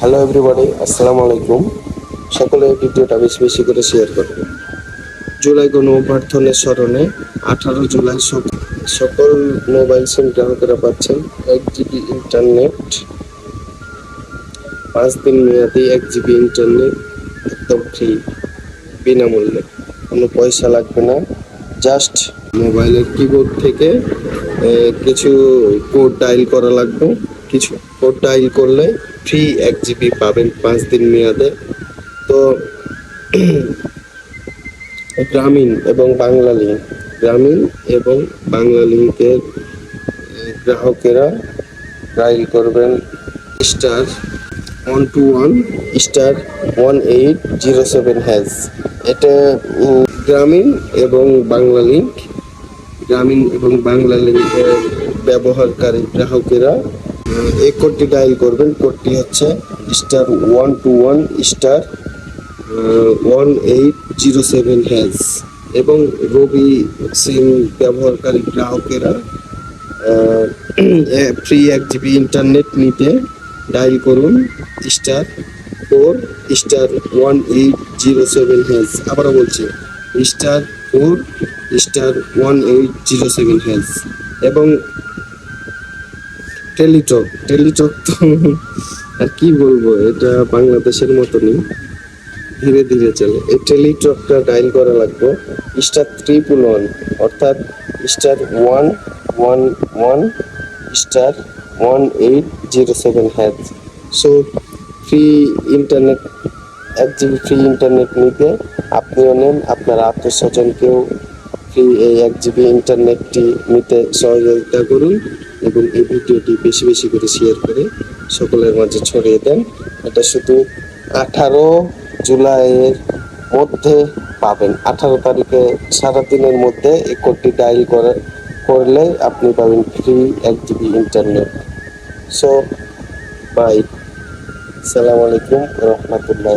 Hello everybody আসসালামু আলাইকুম সকলে ভিডিওটা বেশি বেশি করে শেয়ার করবে জুলাই গণ অভ্যর্থনের স্মরণে আঠারো জুলাই সকল মোবাইল সিম গ্রাহকেরা পাচ্ছেন এক জিবি ইন্টারনেট পাঁচ দিন মেয়াদি এক জিবি ইন্টারনেট একদম ফ্রি বিনামূল্যে। কোনো পয়সা লাগবে না। জাস্ট মোবাইলের কিবোর্ড থেকে কিছু কোড ডায়াল করা লাগবে। কিছু কোড ডায়াল করলে ফ্রি এক জিবি পাবেন পাঁচ দিন মেয়াদে। তো গ্রামীণ এবং বাংলা লিঙ্ক গ্রামীণ এবং বাংলা লিঙ্কের গ্রাহকেরা ডায়াল করবেন star one two one star one eight zero seven hash এটা গ্রামীণ এবং বাংলা লিঙ্ক গ্রামীণ এবং বাংলা লিঙ্কের ব্যবহারকারী গ্রাহকেরা এই কোডটি ডায়াল করবেন। কোডটি হচ্ছে star one two one star one eight zero seven hash এবং রবি সিম ব্যবহারকারী গ্রাহকেরা ফ্রি এক জিবি ইন্টারনেট নিতে ডায়াল করুন। Star four star one eight zero seven hash আবারও বলছি star four star one eight zero seven hash এবং টেলিটক টেলিটক তো আর কি বলব, এটা বাংলাদেশের মতনই। ধীরে ধীরে চলে। এই টেলিটকটা ডায়াল করা লাগবে। স্টার ট্রিপল ওয়ান অর্থাৎ star one one one star one eight zero seven hash so free internet এক জিবি ফ্রি ইন্টারনেট নিতে আপনিও নেন, আপনার আত্মীয় স্বজনকেও ফ্রি এই এক জিবি ইন্টারনেটটি নিতে সহযোগিতা করুন এবং এই ভিডিওটি বেশি বেশি করে শেয়ার করে সকলের মাঝে ছড়িয়ে দেন। এটা শুধু আঠারো জুলাইয়ের মধ্যে পাবেন। আঠারো তারিখে সারাদিনের মধ্যে এই কোডটি ডায়াল করে, করলে আপনি পাবেন ফ্রি এক জিবি ইন্টারনেট। সো বাই সালাম আলাইকুম রহমতুল্লাহ